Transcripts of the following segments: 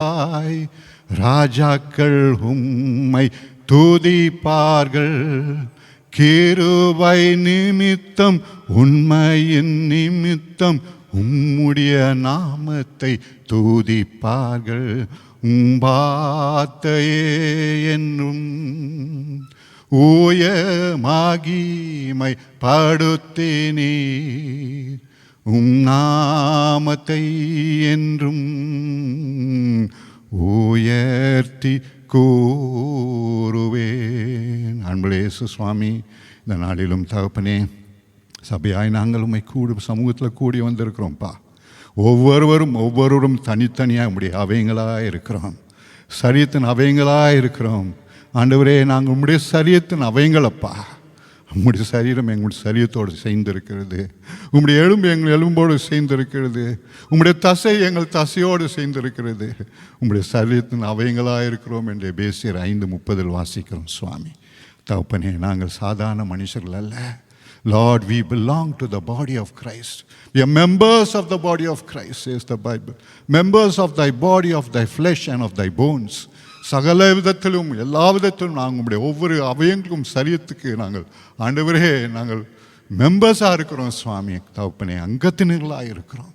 ஆய் ராஜாக்கள் உம்மை துதிப்பார்கள். கிருபை நிமித்தம் உண்மையின் நிமித்தம் உம்முடைய நாமத்தை துதிப்பார்கள். உம்பாத்தையே என்றும் ஊய மாகிமை படுத்தினீர். உம் நாமத்தை என்றும் உயர்த்தி கூறுவேன். அன்புலேசு சுவாமி இந்த நாளிலும் தகப்பனே சபையாய் நாங்கள் உண்மை கூடு சமூகத்தில் கூடி வந்திருக்கிறோம்ப்பா ஒவ்வொருவரும் ஒவ்வொருவரும் தனித்தனியாக உடைய அவைங்களாக இருக்கிறோம். சரியத்தின் அவைங்களாக இருக்கிறோம். ஆண்டவரே நாங்கள் உம்முடைய சரியத்தின் அவைங்களப்பா உம்முடைய சரீரம் எங்களுடைய சரீரத்தோடு சேர்ந்திருக்கிறது உம்முடைய எலும்பு எங்கள் எலும்போடு சேர்ந்திருக்கிறது உம்முடைய தசை எங்கள் தசையோடு சேர்ந்திருக்கிறது உம்முடைய சரீரத்தின் அவயங்களாக இருக்கிறோம் என்று பேசியர் ஐந்து முப்பதில் வாசிக்கிறோம் சுவாமி தகப்பனே நாங்கள் சாதாரண மனுஷர்கள் அல்ல Lord, we belong to the body of Christ. We are members of the body of Christ, says the Bible. Members of thy body, of thy flesh, and of thy bones. சகல விதத்திலும் எல்லா விதத்திலும் நாங்கள் உங்களுடைய ஒவ்வொரு அவயங்களுக்கும் சரியத்துக்கு நாங்கள் ஆண்டவரே நாங்கள் மெம்பர்ஸாக இருக்கிறோம் சுவாமி. தகப்பனே அங்கத்தினர்களாக இருக்கிறோம்.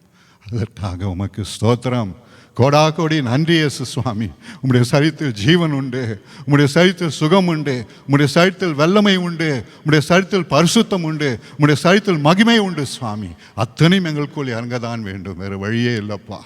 அதற்காக உமக்கு ஸ்தோத்திரம். கோடா கோடி நன்றி இயேசு சுவாமி. உம்முடைய சரித்தில் ஜீவன் உண்டு. உம்முடைய சரித்தில் சுகம் உண்டு. உம்முடைய சரித்தில் வல்லமை உண்டு. உம்முடைய சரித்தில் பரிசுத்தம் உண்டு. உம்முடைய சரித்தில் மகிமை உண்டு சுவாமி. அத்தனையும் எங்களுக்குள் இறங்கதான் வேண்டும். வேறு வழியே இல்லைப்பா.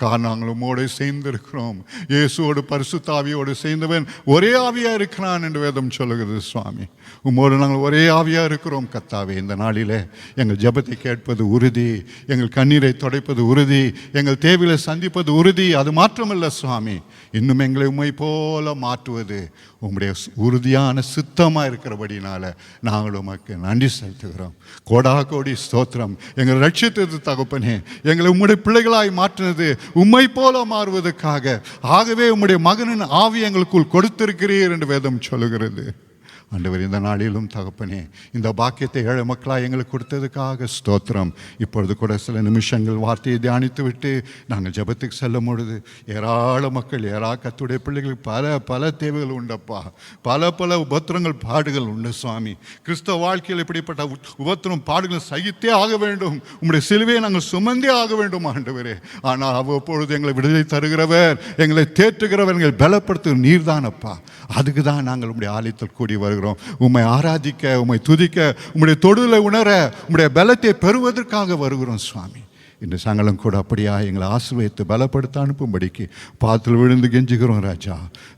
காரணம் நாங்கள் உம்மோடு சேர்ந்திருக்கிறோம். இயேசுவோடு பரிசுத்தாவியோடு சேர்ந்தவன் ஒரே ஆவியாக இருக்கிறான் என்று வேதம் சொல்லுகிறது சுவாமி. உம்மோடு நாங்கள் ஒரே ஆவியாக இருக்கிறோம் கத்தாவே இந்த நாளில். எங்கள் ஜபத்தை கேட்பது உறுதி எங்கள் கண்ணீரை துடைப்பது உறுதி எங்கள் தேவையை சந்திப்பது உறுதி அது மாற்றமல்ல சுவாமி. இன்னும் எங்களை உண்மை போல மாற்றுவது உம்முடைய உறுதியான சித்தமாக இருக்கிறபடினால நாங்கள் உமக்கு நன்றி செலுத்துகிறோம். கோடா கோடி ஸ்தோத்திரம். எங்கள் ரட்சித்தது தகப்பனே எங்களை உம்முடைய பிள்ளைகளாய் மாற்றினது உம்மை போல மாறுவதற்காக. ஆகவே உம்முடைய மகனின் ஆவி எங்களுக்குள் கொடுத்திருக்கிறீர் என்று வேதம் சொல்லுகிறது. ஆண்டவர் இந்த நாளிலும் தகப்பனே இந்த பாக்கியத்தை ஏழை மக்களாக எங்களுக்கு கொடுத்ததுக்காக ஸ்தோத்திரம். இப்பொழுது கூட சில நிமிஷங்கள் வார்த்தையை தியானித்து விட்டு நாங்கள் ஜெபத்துக்கு செல்லும் பொழுது ஏராள மக்கள் ஏரா கத்துடைய பிள்ளைகளுக்கு பல பல தேவைகள் உண்டப்பா. பல பல உபத்திரங்கள் பாடுகள் உண்டு சுவாமி. கிறிஸ்தவ வாழ்க்கையில் இப்படிப்பட்ட உபத்திரம் பாடுகள் சகித்தே ஆக வேண்டும். உங்களுடைய சிலுவையை நாங்கள் சுமந்தே ஆக வேண்டும் ஆண்டவரே. ஆனால் அவ்வப்பொழுது எங்களை விடுதலை தருகிறவர் எங்களை தேற்றுகிறவர் எங்களை பலப்படுத்தும் நீர்தானப்பா. அதுக்கு தான் நாங்கள் உங்களுடைய ஆலயத்தில் கூடி வரும் வருகிறோம். உம்மை ஆராதிக்க உம்மை துதிக்க உம்முடைய தொடுதலை உணர உம்முடைய பலத்தை பெறுவதற்காக வருகிறோம் சுவாமி. இந்த சங்கலம் கூட அப்படியா? எங்களை ஆசிர்வதித்து பலப்படுத்த அனுப்பும்படிக்கு பாத்தில் விழுந்து கெஞ்சுகிறோம் ராஜா.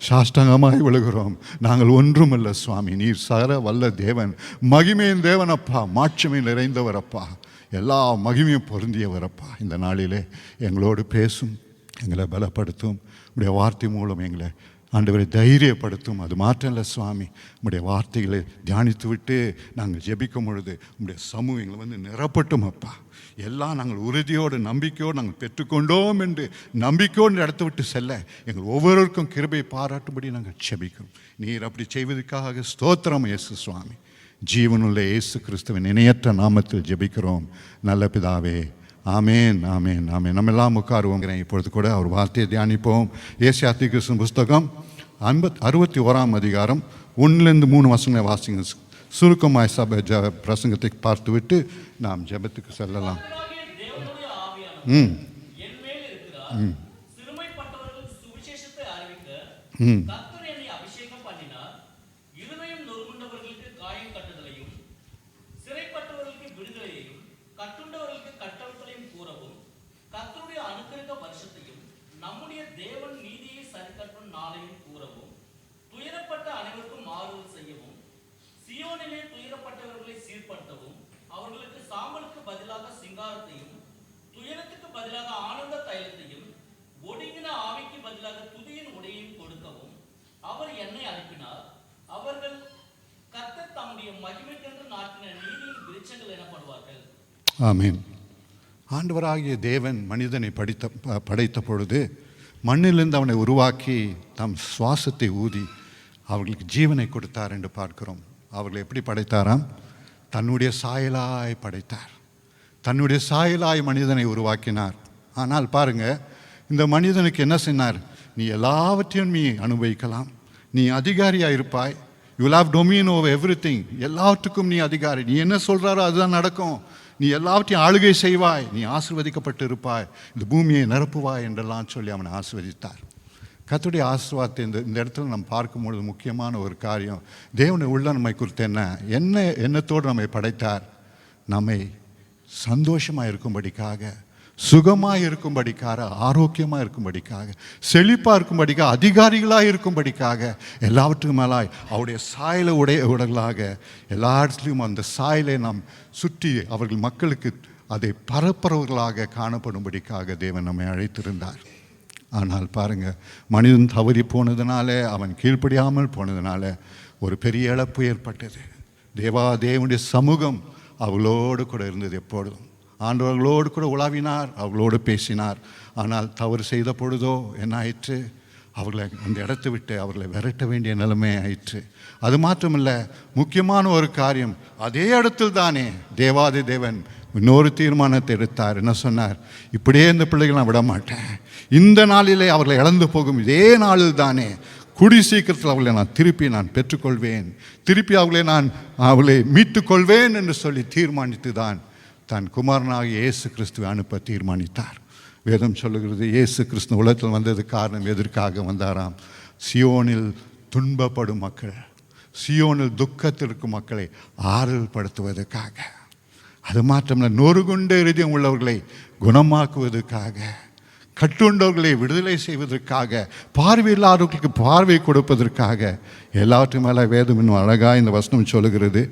சாஷ்டாங்கமாய் விழுகிறோம். நாங்கள் ஒன்றுமல்ல சுவாமி. நீர் சர வல்ல தேவன் மகிமையின் தேவனப்பா மாட்சிமை நிறைந்தவரப்பா எல்லா மகிமையும் பொருந்தியவரப்பா இந்த நாளிலே எங்களோடு பேசும் எங்களை பலப்படுத்தும். உடைய வார்த்தை மூலம் எங்களை ஆண்டவரை தைரியப்படுத்தும். அது மாற்றம் இல்லை சுவாமி. உங்களுடைய வார்த்தைகளை தியானித்து விட்டு நாங்கள் ஜெபிக்கும் பொழுது உங்களுடைய சமூகம் எங்களை வந்து நிரப்பட்டும் அப்பா. எல்லாம் நாங்கள் உறுதியோடு நம்பிக்கையோடு நாங்கள் பெற்றுக்கொண்டோம் என்று நம்பிக்கையோடு இடத்த விட்டு செல்ல எங்கள் ஒவ்வொருவருக்கும் கிருபை பாராட்டும்படி நாங்கள் ஜெபிக்கிறோம். நீர் அப்படி செய்வதற்காக ஸ்தோத்திரம் இயேசு சுவாமி. ஜீவனுள்ள இயேசு கிறிஸ்துவின் இணையற்ற நாமத்தில் ஜெபிக்கிறோம். நல்ல பிதாவே ஆமேன் ஆமேன் ஆமேன். நம்ம எல்லாம் உட்காருவோங்கிறேன் இப்பொழுது கூட அவர் வார்த்தையை தியானிப்போம். ஏசியா கிருஷ்ணன் புஸ்தகம் ஐம்பத் அறுபத்தி ஓராம் அதிகாரம் ஒன்றுலேருந்து மூணு வருஷங்களை வாசிங்க. சுருக்கமாய் சபை ஜ பிரசங்கத்தை பார்த்துவிட்டு நாம் ஜெபத்துக்கு செல்லலாம். தேவனுடைய ஆவியானவர் ம். கர்த்தருடைய வருஷத்தையும், நம்முடைய தேவன் நீதியை சரிக்கட்டும் நாளையும் கூறவும், துயரப்பட்ட அனைவருக்கும் ஆறுதல் செய்யவும், சியோனிலே துயரப்பட்டவர்களை சீர்படுத்தவும் அவர்களுக்கு சாம்பலுக்கு பதிலாக சிங்காரத்தையும் துயரத்துக்கு பதிலாக ஆனந்த தைலத்தையும் ஒடுங்கின ஆவிக்கு பதிலாக துதியின் உடையையும் கொடுக்கவும் அவர் என்னை அனுப்பினார். அவர்கள் கத்த தம்முடைய மகிமைக்கென்று நாட்டின நீதியின் விருட்சங்கள் எனப்படுவார்கள். ஆமீன். ஆண்டவராகிய தேவன் மனிதனை படித்த படைத்த பொழுது மண்ணிலிருந்து அவனை உருவாக்கி தம் சுவாசத்தை ஊதி அவர்களுக்கு ஜீவனை கொடுத்தார் என்று பார்க்கிறோம். அவர்களை எப்படி படைத்தாராம்? தன்னுடைய சாயலாய் படைத்தார். தன்னுடைய சாயலாய் மனிதனை உருவாக்கினார். ஆனால் பாருங்க இந்த மனிதனுக்கு என்ன சொன்னார்? நீ எல்லாவற்றையும் நீ அனுபவிக்கலாம். நீ அதிகாரியாக இருப்பாய். யூ will டொமின் dominion எவ்ரி திங் எல்லாத்துக்கும் நீ அதிகாரி. நீ என்ன சொல்கிறாரோ அதுதான் நடக்கும். நீ எல்லாவற்றையும் ஆளுகை செய்வாய். நீ ஆசிர்வதிக்கப்பட்டு இருப்பாய் இந்த பூமியை நிரப்புவாய் என்றெல்லாம் சொல்லி அவனை ஆசிர்வதித்தார். கத்துடைய ஆசிர்வாதத்தை இந்த இந்த இடத்துல நம்ம பார்க்கும்பொழுது முக்கியமான ஒரு காரியம். தேவனை உள்ள நம்மை குறித்து என்ன? என்ன எண்ணத்தோடு நம்மை படைத்தார்? நம்மை சந்தோஷமாக இருக்கும்படிக்காக. சுகமாக இருக்கும்படிக்காக ஆரோக்கியமாக இருக்கும்படிக்காக செழிப்பாக இருக்கும்படிக்காக அதிகாரிகளாக இருக்கும்படிக்காக எல்லாவற்றுக்கும் மேலாய் அவருடைய சாயல உடைய உடலாக எல்லா இடத்துலையும் அந்த சாயலை நாம் சுற்றி அவர்கள் மக்களுக்கு அதை பரப்புறவர்களாக காணப்படும்படிக்காக தேவன் நம்மை அழைத்திருந்தார். ஆனால் பாருங்க மனிதன் தவறி போனதுனால அவன் கீழ்ப்படியாமல் போனதுனால ஒரு பெரிய இழப்பு ஏற்பட்டது. தேவா தேவனுடைய சமூகம் அவளோடு கூட இருந்தது எப்பொழுதும். ஆண்டவர்களோடு கூட உலாவினார் அவளோடு பேசினார். ஆனால் தவறு செய்த பொழுதோ என்ன ஆயிற்று? அவர்களை அந்த இடத்தை விட்டு அவர்களை விரட்ட வேண்டிய நிலைமை ஆயிற்று. அது மாத்திரமல்ல முக்கியமான ஒரு காரியம் அதே இடத்தில் தானே தேவாதி தேவன் இன்னொரு தீர்மானத்தை எடுத்தார். என்ன சொன்னார்? இப்படியே இந்த பிள்ளைகள் நான் விட மாட்டேன் இந்த நாளிலே அவர்களை இழந்து போகும் இதே நாளில் தானே குடி சீக்கிரத்தில் அவளை நான் திருப்பி நான் பெற்றுக்கொள்வேன். திருப்பி அவளை நான் அவளை மீட்டுக்கொள்வேன் என்று சொல்லி தீர்மானித்து தான் தன் குமாரனாக இயேசு கிறிஸ்துவை அனுப்ப தீர்மானித்தார். வேதம் சொல்லுகிறது இயேசு கிறிஸ்து உலகத்தில் வந்தது காரணம் எதற்காக வந்தாராம்? சியோனில் துன்பப்படும் மக்கள் சியோனில் துக்கத்தில் இருக்கும் மக்களை ஆறுதல் படுத்துவதற்காக அது நொறு நொறுகுண்ட இருதயம் உள்ளவர்களை குணமாக்குவதற்காக கட்டுண்டவர்களை விடுதலை செய்வதற்காக பார்வையில்லாதவர்களுக்கு பார்வை கொடுப்பதற்காக. எல்லாற்று மேலே வேதம் இன்னும் அழகாக இந்த வசனம் சொல்லுகிறது.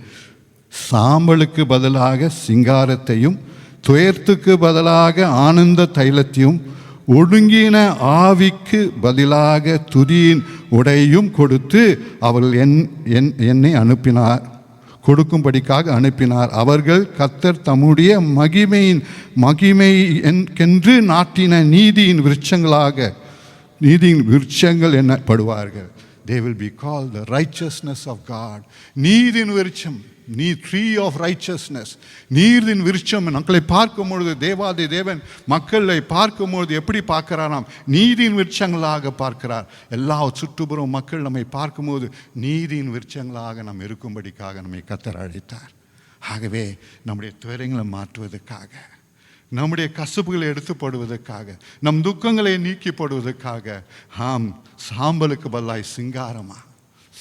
சாம்பலுக்கு பதிலாக சிங்காரத்தையும் துயர்த்துக்கு பதிலாக ஆனந்த தைலத்தையும் ஒடுங்கின ஆவிக்கு பதிலாக துதியின் உடையும் கொடுத்து அவர்கள் என் என் என்னை அனுப்பினார். கொடுக்கும்படிக்காக அனுப்பினார். அவர்கள் கத்தர் தம்முடைய மகிமையின் மகிமை என்கென்று நாட்டின நீதியின் விருட்சங்களாக நீதியின் விருட்சங்கள் என்னப்படுவார்கள். They will be call the righteousness of God நீதியின் விருட்சம். நீ ட்ரீ ஆஃப் ரைச்சஸ்னஸ் நீரின் விருட்சம். மக்களை பார்க்கும் பொழுது தேவாதி தேவன் மக்களை பார்க்கும் பொழுது எப்படி பார்க்கிறாராம்? நீதியின் விருட்சங்களாக பார்க்கிறார். எல்லா சுற்றுப்புறம் மக்கள் நம்மை பார்க்கும்போது நீதியின் விருட்சங்களாக நாம் இருக்கும்படிக்காக நம்மை கத்தர் அழைத்தார். ஆகவே நம்முடைய துயரங்களை மாற்றுவதற்காக நம்முடைய கசப்புகளை எடுத்துப்படுவதற்காக நம் துக்கங்களை நீக்கி போடுவதற்காக ஆம் சாம்பலுக்கு பதிலாய் சிங்காரமாக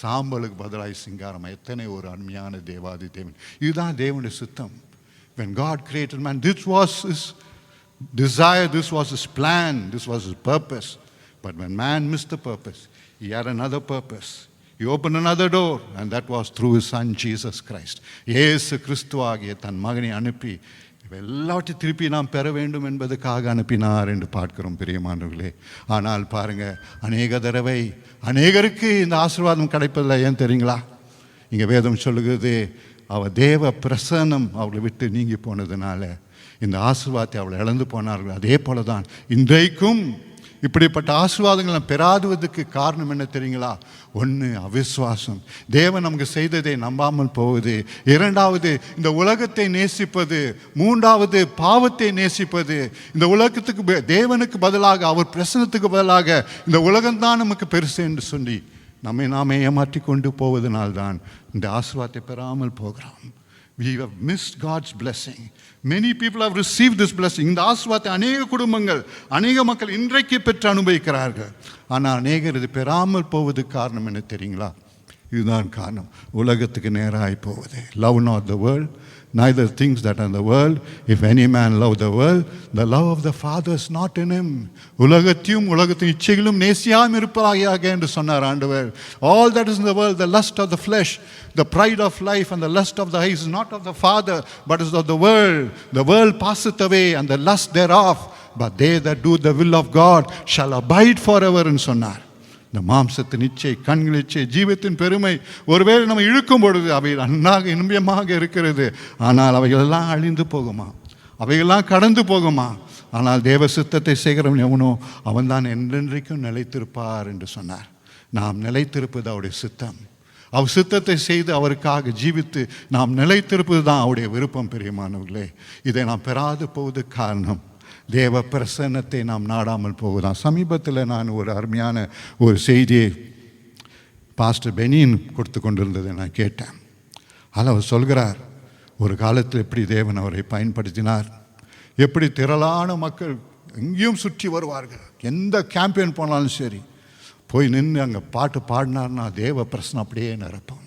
சாம்பலுக்கு பதிலாய் சிங்காரமா எத்தனை ஒரு அருமையான தேவாதி தேவன் இதுதான் தேவனுடைய சுத்தம் when God created man this was his desire this was his plan this was his purpose but when man missed the purpose he had another purpose he opened another door and that was through his son Jesus Christ இயேசு கிறிஸ்துவாகிய தன் மகனை அனுப்பி எல்லாவற்றையும் திருப்பி நாம் பெற வேண்டும் என்பதற்காக அனுப்பினார் என்று பார்க்கிறோம் பெரியமானவர்களே ஆனால் பாருங்க அநேக தடவை அநேகருக்கு இந்த ஆசீர்வாதம் கிடைப்பதில்லை ஏன் தெரியுங்களா? இங்கே வேதம் சொல்லுகிறது அவள் தேவ பிரசன்னம் அவளை விட்டு நீங்கி போனதுனால இந்த ஆசீர்வாதத்தை அவளை இழந்து போனார்கள். அதே போல தான் இன்றைக்கும் இப்படிப்பட்ட ஆசீர்வாதங்களை பெறாதுவதற்கு காரணம் என்ன தெரியுங்களா? ஒன்று அவிஸ்வாசம் தேவன் நமக்கு செய்ததை நம்பாமல் போவது. இரண்டாவது இந்த உலகத்தை நேசிப்பது. மூன்றாவது பாவத்தை நேசிப்பது. இந்த உலகத்துக்கு தேவனுக்கு பதிலாக அவர் பிரசனத்துக்கு பதிலாக இந்த உலகம்தான் நமக்கு பெருசு என்று சொல்லி நம்மை நாம் ஏமாற்றி கொண்டு போவதனால்தான் இந்த ஆசீர்வாதத்தை பெறாமல் போகிறோம். We have missed God's blessing. Many people have received this blessing. இந்த ஆசுவாத்தை அநேக குடும்பங்கள் அநேக மக்கள் இன்றைக்கு பெற்று அனுபவிக்கிறார்கள் ஆனால் அநேகர் இது பெறாமல் போவதுக்கு காரணம் என்ன தெரியுங்களா இதுதான் காரணம் உலகத்துக்கு நேராகி போவது love not the world neither things that are in the world if any man love the world the love of the father is not in him உலகத்தையும் உலகத்தின் இச்சைகளும் நேசியாம இருப்பாயாக என்று சொன்னார் ஆண்டவர் all that is in the world the lust of the flesh the pride of life and the lust of the eyes is not of the father but is of the world the world passeth away and the lust thereof but they that do the will of god shall abide forever என்று சொன்னார் இந்த மாம்சத்தின் இச்சை கண்கள் இச்சை ஜீவத்தின் பெருமை ஒருவேளை நம்ம இழுக்கும் பொழுது அவை நன்னாக இன்பமாக இருக்கிறது. ஆனால் அவைகளெல்லாம் அழிந்து போகுமா? அவைகள்லாம் கடந்து போகுமா? ஆனால் தேவ சித்தத்தை செய்கிறவன் எவனோ அவன்தான் என்றென்றைக்கும் நிலைத்திருப்பார் என்று சொன்னார். நாம் நிலைத்திருப்பது அவருடைய சித்தம். அவர் சித்தத்தை செய்து அவருக்காக ஜீவித்து நாம் நிலைத்திருப்பது தான் அவருடைய விருப்பம் பெரியமானவர்களே. இதை நாம் பெறாது போவது காரணம். தேவ பிரசன்னத்தை நாம் நாடாமல் போகுதான் சமீபத்தில் நான் ஒரு அருமையான ஒரு செய்தியை பாஸ்டர் பெனியின் கொடுத்து கொண்டிருந்ததை நான் கேட்டேன். அதில் அவர் சொல்கிறார் ஒரு காலத்தில் எப்படி தேவன் அவரை பயன்படுத்தினார் எப்படி திரளான மக்கள் எங்கேயும் சுற்றி வருவார்கள் எந்த கேம்பெயின் போனாலும் சரி போய் நின்று அங்கே பாட்டு பாடினார்னா தேவ பிரசனம் அப்படியே நிரப்பும்.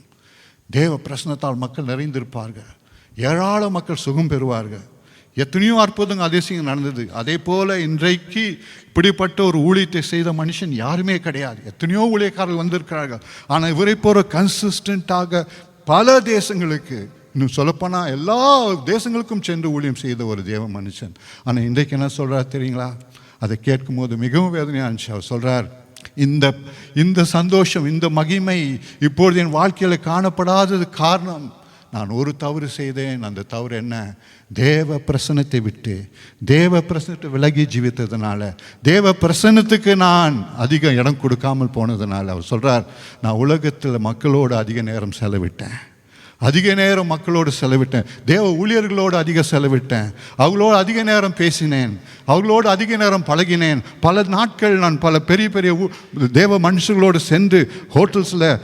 தேவ பிரச்சனத்தால் மக்கள் நிறைந்திருப்பார்கள் ஏராள மக்கள் சுகம் பெறுவார்கள். எத்தனையோ அற்புதங்கள் அதிசயம் நடந்தது. அதே போல் இன்றைக்கு இப்படிப்பட்ட ஒரு ஊழியத்தை செய்த மனுஷன் யாருமே கிடையாது. எத்தனையோ ஊழியக்காரர்கள் வந்திருக்கிறார்கள். ஆனால் இவரை போகிற கன்சிஸ்டண்ட்டாக பல தேசங்களுக்கு இன்னும் சொல்லப்போனால் எல்லா தேசங்களுக்கும் சென்று ஊழியம் செய்த ஒரு தேவ மனுஷன். ஆனால் இன்றைக்கு என்ன சொல்கிறார் தெரியுங்களா? அதை கேட்கும்போது மிகவும் வேதனையாக இருந்துச்சு. அவர் சொல்கிறார் இந்த இந்த சந்தோஷம் இந்த மகிமை இப்பொழுது என் வாழ்க்கையில் காணப்படாதது காரணம் நான் ஒரு தவறு செய்தேன் அந்த தவறு என்ன? தேவ பிரசனத்தை விட்டு தேவ பிரசனத்தை விலகி ஜீவித்ததுனால தேவ பிரசனத்துக்கு நான் அதிகம் இடம் கொடுக்காமல் போனதுனால அவர் சொல்கிறார் நான் உலகத்தில் மக்களோடு அதிக நேரம் செலவிட்டேன். அதிக நேரம் மக்களோடு செலவிட்டேன். தேவ ஊழியர்களோடு அதிக செலவிட்டேன். அவங்களோடு அதிக நேரம் பேசினேன். அவங்களோடு அதிக நேரம் பழகினேன். பல நாட்கள் நான் பல பெரிய பெரிய ஊ- தேவ மனுஷர்களோடு சென்று ஹோட்டல்ஸில்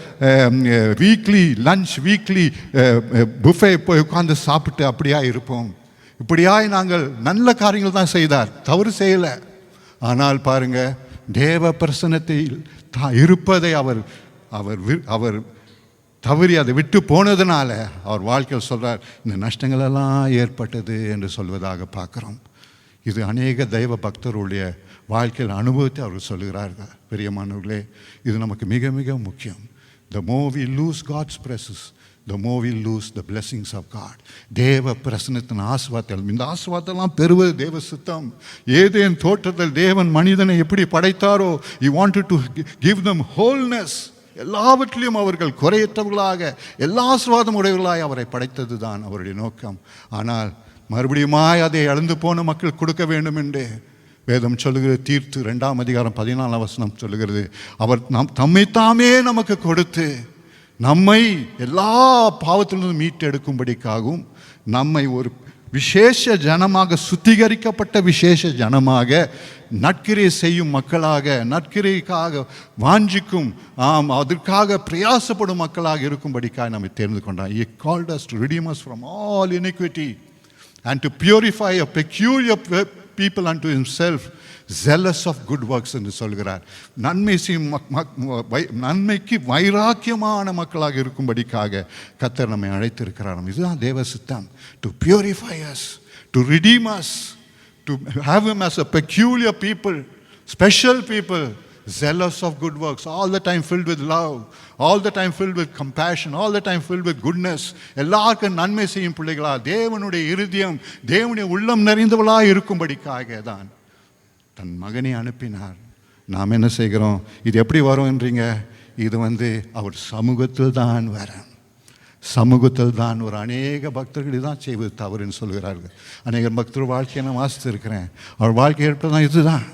வீக்லி லஞ்ச் வீக்லி புஃபே போய் உட்காந்து சாப்பிட்டு அப்படியா இருப்போம். இப்படியாய் நாங்கள் நல்ல காரியங்கள் தான் செய்தார். தவறு செய்யலை. ஆனால் பாருங்கள் தேவ பிரசனத்தில் தான் இருப்பதை அவர் அவர் வி- அவர் தவறி அதை விட்டு போனதுனால அவர் வாழ்க்கையில் சொல்கிறார் இந்த நஷ்டங்களெல்லாம் ஏற்பட்டது என்று சொல்வதாக பார்க்குறோம். இது அநேக தெய்வ பக்தருடைய வாழ்க்கையில் அனுபவத்தை அவர் சொல்கிறார்கள் பெரியமானவர்களே இது நமக்கு மிக மிக முக்கியம். The more we lose God's presence the more we lose the blessings of God தேவ பிரசனத்தின் ஆசுவாத்தம் இந்த ஆசுவாத்தெல்லாம் பெறுவது தேவ சித்தம். ஏதேன் தோற்றத்தில் தேவன் மனிதனை எப்படி படைத்தாரோ you want to give them holiness எல்லாவற்றிலும் அவர்கள் குறையற்றவர்களாக எல்லா ஆசிர்வாதம் உடையவர்களாய் அவரை படைத்தது தான் அவருடைய நோக்கம். ஆனால் மறுபடியுமாய் அதை இழந்து போன மக்கள் கொடுக்க வேண்டும் என்று வேதம் சொல்லுகிற தீர்த்து ரெண்டாம் அதிகாரம் பதினாலாம் வசனம் சொல்லுகிறது. அவர் நம் தம்மைத்தாமே நமக்கு கொடுத்து நம்மை எல்லா பாவத்திலிருந்து மீட்டெடுக்கும்படிக்காகவும் நம்மை ஒரு விசேஷ ஜனமாக சுத்திகரிக்கப்பட்ட விசேஷ ஜனமாக நற்கிரை செய்யும் மக்களாக நற்கிரைக்காக வாஞ்சிக்கும் ஆம் அதற்காக பிரயாசப்படும் மக்களாக இருக்கும்படிக்காக நம்ம தேர்ந்து கொண்டான் he called us to redeem from all all and and to a peculiar people unto himself zealous of good works என்று சொல்கிறார் நன்மை நன்மைக்கு வைராக்கியமான மக்களாக இருக்கும்படிக்காக கத்தர் நம்மை அழைத்திருக்கிறார் இதுதான் தேவ சித்தம் to purify us to redeem us to have him us a peculiar people special people jealous of good works all the time filled with love all the time fill with compassion all the time fill with goodness எல்லாருக்கும் நன்மை செய்யும் பிள்ளைகளா தேவனுடைய இருதயம் தேவனுடைய உள்ளம் நிறைந்தவளாக இருக்கும்படிக்காக தான் தன் மகனை அனுப்பினார். நாம் என்ன செய்கிறோம்? இது எப்படி வரும்ன்றீங்க இது வந்து அவர் சமூகத்தில் தான் வரேன் சமூகத்தில் தான் ஒரு அநேக பக்தர்கள் இதுதான் செய்வது தவறுன்னு சொல்கிறார்கள். அநேக பக்தர் வாழ்க்கையை நான் வாசித்திருக்கிறேன். அவர் வாழ்க்கை தான் இதுதான்.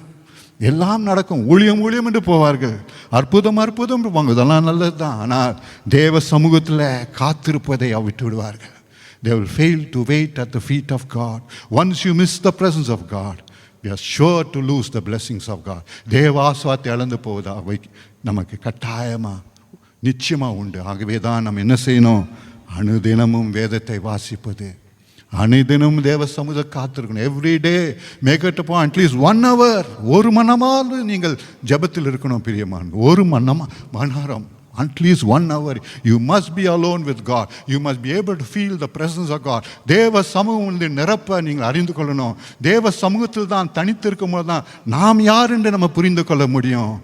எல்லாம் நடக்கும். ஊழியம் ஊழியம் என்று போவார்கள். அற்புதம் அற்புதம் இருப்பாங்க. இதெல்லாம் நல்லது தான் ஆனால் தேவ சமூகத்தில் காத்திருப்பதை விட்டு விடுவார்கள். They will fail to wait at the feet of God once you miss the presence of God God, are sure to lose the blessings of God தேவ தேவாஸ்வாத்தை இழந்து போவதா? வை நமக்கு கட்டாயமாக நிச்சயமாக உண்டு. ஆகவே தான் நம்ம என்ன செய்யணும்? அணுதினமும் வேதத்தை வாசிப்பது. அனுதினமும் தேவ சமுத காத்திருக்கணும். எவ்ரி டே மேக்கட் அப்போ அட்லீஸ்ட் ஒன் ஹவர் ஒரு மனமாவது நீங்கள் ஜெபத்தில் இருக்கணும் பிரியமான ஒரு மணமா மனரம். At least one hour you must be alone with God you must be able to feel the presence of God தேவ சமூகம் வந்து நிரப்ப நீங்கள் அறிந்து கொள்ளணும். தேவ சமூகத்தில் தான் தனித்திருக்கும் போது தான் நாம் யார் என்று நம்ம புரிந்து கொள்ள முடியும்.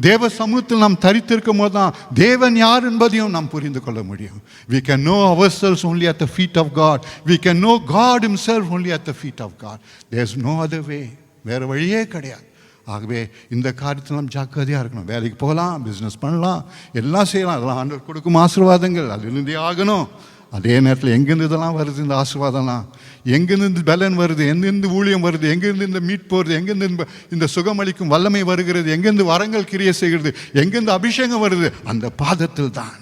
தேவ சமூகத்தில் நாம் தரித்திருக்கும் போது தான் தேவன் யார் என்பதையும் நாம் புரிந்து கொள்ள முடியும். We can know at the feet of God we can know God himself himself at the feet of God there is no other way வேறு வழியே கிடையாது. ஆகவே இந்த காரியத்தில் நாம் ஜாக்கிரதையாக இருக்கணும். வேலைக்கு போகலாம் பிஸ்னஸ் பண்ணலாம் எல்லாம் செய்யலாம். அதெல்லாம் ஆண்டவர் கொடுக்கும் ஆசீர்வாதங்கள். அதிலிருந்தே ஆகணும். அதே நேரத்தில் எங்கேருந்து இதெல்லாம் வருது இந்த ஆசீர்வாதம்லாம்? எங்கேருந்து இந்த பலன் வருது? எங்கேருந்து ஊழியம் வருது? எங்கேருந்து இந்த மீட் போகிறது எங்கேருந்து இந்த- இந்த சுகமளிக்கும் வல்லமை வருகிறது? எங்கேருந்து வரங்கள் கிரிய செய்கிறது? எங்கேருந்து அபிஷேகம் வருது? அந்த பாதத்தில் தான்.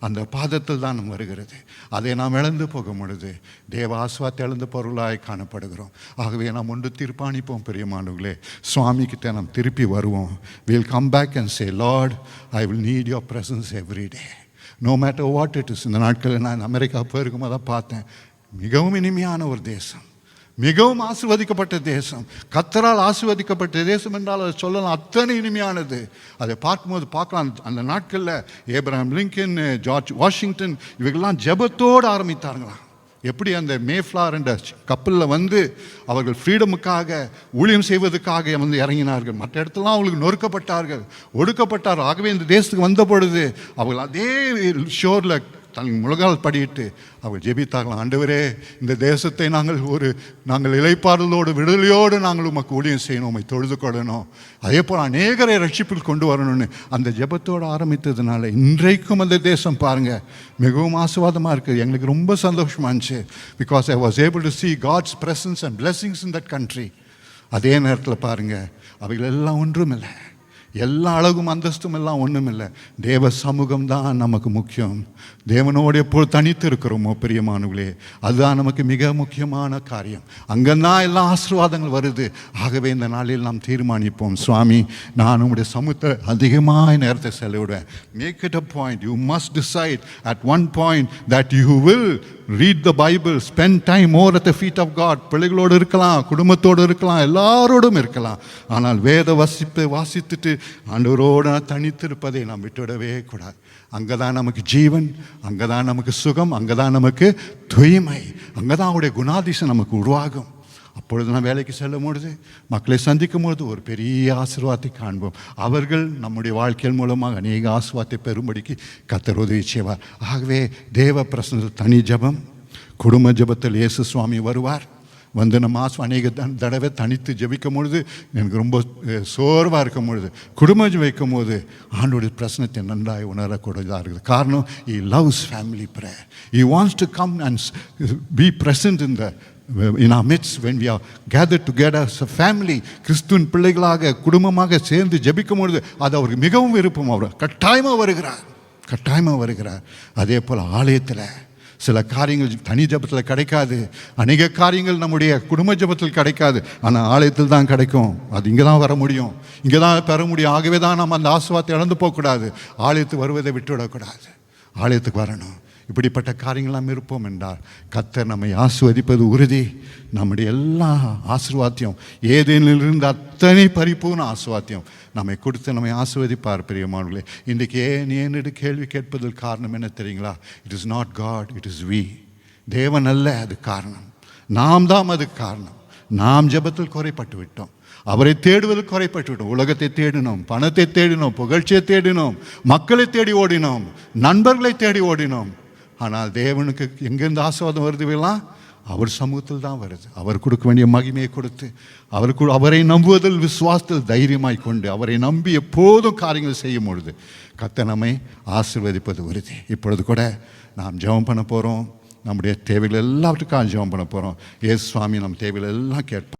அந்த பாதத்தில் தான் நம்ம வருகிறது. அதை நாம் இழந்து போக பொழுது தேவ ஆஸ்வாத்தை இழந்து பொருளாய் காணப்படுகிறோம். ஆகவே நாம் ஒன்று தீர்ப்பாணிப்போம் பெரியமானவர்களே. சுவாமிக்கிட்ட நாம் திருப்பி வருவோம். Will come back and say lord I will need your presence every day no matter what it is இந்த நாட்களில் நான் அமெரிக்கா போயிருக்கும் தான் பார்த்தேன். மிகவும் இனிமையான ஒரு தேசம். மிகவும் ஆசிர்வதிக்கப்பட்ட தேசம். கத்தரால் ஆசிர்வதிக்கப்பட்ட தேசம் என்றால் அதை சொல்லலாம். அத்தனை இனிமையானது. அதை பார்க்கும்போது பார்க்கலாம். அந்த நாட்களில் ஏப்ரஹாம் லிங்கன் ஜார்ஜ் வாஷிங்டன் இவர்கள்லாம் ஜெபத்தோடு ஆரம்பித்தார்களாம். எப்படி அந்த மேஃப்ளார் என்ற கப்பலில் வந்து அவர்கள் ஃப்ரீடமுக்காக ஊழியம் செய்வதற்காக வந்து இறங்கினார்கள். மற்ற இடத்துலலாம் அவங்களுக்கு நொறுக்கப்பட்டார்கள். ஒடுக்கப்பட்டார் ஆகவே இந்த தேசத்துக்கு வந்த பொழுது அவர்கள் அதே ஷோரில் தன் முழங்கால் படியிட்டு அவர் ஜெபித்தார்கள் ஆண்டவரே இந்த தேசத்தை நாங்கள் ஒரு நாங்கள் இலைப்பாறுதலோடு விடுதலையோடு நாங்கள் உமக்கு ஊழியம் செய்யணும் உமை தொழுது கொள்ளணும். அதே போல் அநேகரை ரட்சிப்பில் கொண்டு வரணும்னு அந்த ஜெபத்தோடு ஆரம்பித்ததுனால இன்றைக்கும் அந்த தேசம் பாருங்கள் மிகவும் ஆசுவாதமாக இருக்குது எங்களுக்கு ரொம்ப சந்தோஷமா இருந்துச்சு. Because I was able to see God's presence and blessings in that country அதே நேரத்தில் பாருங்கள் அவைகள் எல்லாம் ஒன்றுமில்லை. எல்லா அழகும் அந்தஸ்தும் எல்லாம் ஒன்றுமில்லை தேவ சமூகம் தான் நமக்கு முக்கியம். தேவனோடு எப்போது தனித்து இருக்கிறோமோ பிரியமானவர்களே அதுதான் நமக்கு மிக முக்கியமான காரியம். அங்கேதான் எல்லா ஆசீர்வாதங்கள் வருது. ஆகவே இந்த நாளில் நாம் தீர்மானிப்போம். சுவாமி நான் உங்களுடைய சமூகத்தை அதிகமாக நேரத்தை செலவிடுவேன். Make it a point you must decide at one point that you will read the Bible spend time more at the feet of God பிள்ளைகளோடு இருக்கலாம் குடும்பத்தோடு இருக்கலாம் எல்லாரோடும் இருக்கலாம். ஆனால் வேத வசிப்பை வாசித்துட்டு ஆண்டவரோடு தனித்திருப்பதை நாம் விட்டுவிடவே கூடாது. அங்கே தான் நமக்கு ஜீவன் அங்கே தான் நமக்கு சுகம் அங்கே தான் நமக்கு தூய்மை அங்கே தான் அவருடைய குணாதிசம் நமக்கு உருவாகும். அப்பொழுது நான் வேலைக்கு செல்லும் பொழுது மக்களை சந்திக்கும் பொழுது ஒரு பெரிய ஆசீர்வாதத்தை காண்போம். அவர்கள் நம்முடைய வாழ்க்கையின் மூலமாக அநேக ஆசீர்வாதத்தை பெறும்படிக்கு கத்தர் உதவி செய்வார். ஆகவே தேவ பிரசன தனி ஜெபம் குடும்ப ஜெபத்தில் இயேசு சுவாமி வருவார். வந்து நம்ம மாதம் அநேக த- தடவை தனித்து ஜபிக்கும் பொழுது எனக்கு ரொம்ப சோர்வாக இருக்கும் பொழுது குடும்பம் ஜெபிக்கும் போது ஆண்டோடைய பிரச்சனத்தை நன்றாக உணரக்கூடியதாக இருக்குது காரணம் he loves family prayer he wants to come and be present in in in our midst when we are gathered together as a கிறிஸ்துவின் பிள்ளைகளாக குடும்பமாக சேர்ந்து ஜபிக்கும் பொழுது அது அவருக்கு மிகவும் விருப்பம். அவர் கட்டாயமாக வருகிறார். கட்டாயமாக வருகிறார். அதே போல் ஆலயத்தில் சில காரியங்கள் தனி ஜபத்தில் கிடைக்காது. அநேக காரியங்கள் நம்முடைய குடும்ப ஜபத்தில் கிடைக்காது. ஆனால் ஆலயத்தில் தான் கிடைக்கும். அது இங்கே தான் வர முடியும். இங்கே தான் பெற முடியும். ஆகவே தான் நம்ம அந்த ஆசுவாத்தை இழந்து போகக்கூடாது. ஆலயத்துக்கு வருவதை விட்டுவிடக்கூடாது. ஆலயத்துக்கு வரணும். இப்படிப்பட்ட காரியங்களாம் இருப்போம் என்றால் கத்தர் நம்மை ஆசுவதிப்பது உறுதி. நம்முடைய எல்லா ஆசிர்வாத்தியம் ஏதேனிலிருந்து அத்தனை பரிபூர்ண ஆசுவாத்தியம் நம்மை கொடுத்து நம்மை ஆசுவதிப்பார் பிரியமானவர்களே. இன்றைக்கு ஏன் ஏன் கேள்வி கேட்பதற்கு காரணம் என்ன தெரியுங்களா? It is not God it is we தேவன் அல்ல அது காரணம். நாம் தான் அது காரணம். நாம் ஜெபத்தில் குறைப்பட்டு விட்டோம். அவரை தேடுவதில் குறைப்பட்டுவிடும் உலகத்தை தேடினோம் பணத்தை தேடினோம் புகழ்ச்சியை தேடினோம் மக்களை தேடி ஓடினோம் நண்பர்களை தேடி ஓடினோம். ஆனால் தேவனுக்கு எங்கேருந்து ஆசீர்வாதம் வருதுவெல்லாம் அவர் சமூகத்தில் தான் வருது. அவர் கொடுக்க வேண்டிய மகிமையை கொடுத்து அவருக்கு அவரை நம்புவதில் விசுவாசத்தில் தைரியமாய் கொண்டு அவரை நம்பி எப்போதும் காரியங்கள் செய்யும் பொழுது கத்த நம்மை உறுதி. இப்பொழுது கூட நாம் ஜெபம் பண்ண போகிறோம் நம்முடைய தேவைகள் எல்லாவற்றுக்காக ஜெபம் பண்ண போகிறோம் ஏசு சுவாமி நம் தேவைகள் எல்லாம் கேட்பார்.